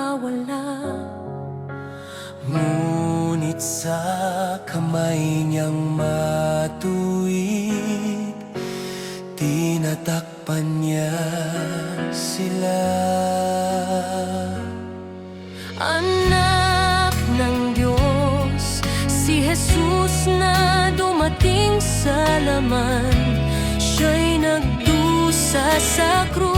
mawala Ngunit sa kamay niyang matuwid Tinatakpan niya sila. Anak ng Diyos Si Jesus na dumating sa laman. Siya'y nagdusa sa krus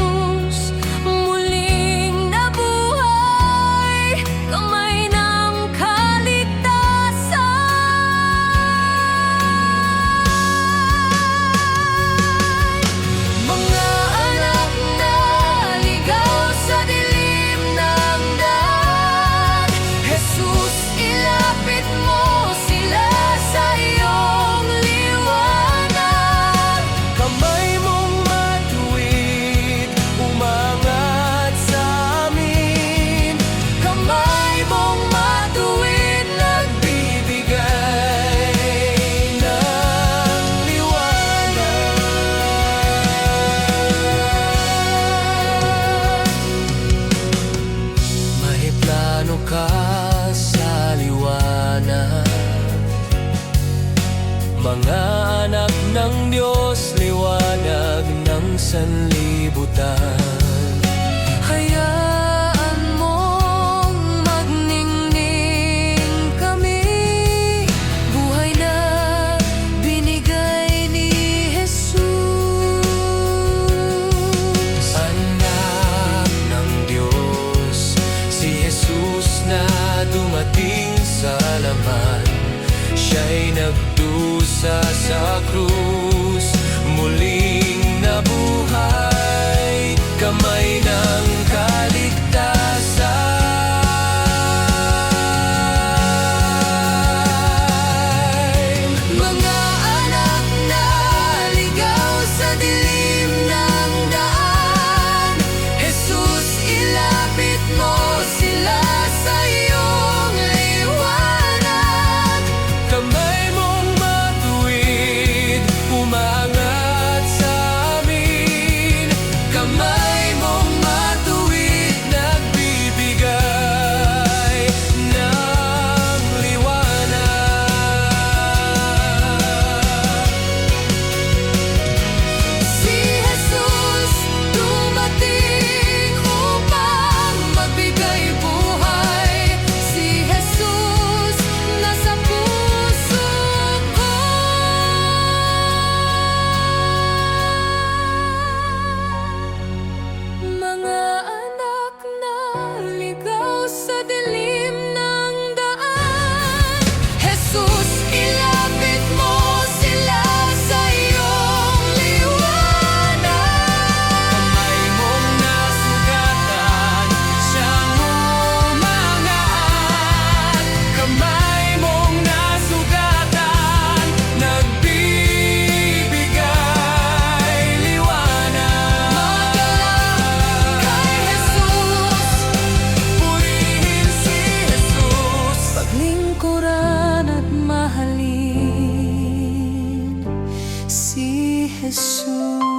ka sa liwanag Mga anak ng Diyos, liwanag ng sanlibutan. ay nagdusa sa krus. Muling nabuhay in love. Jesús.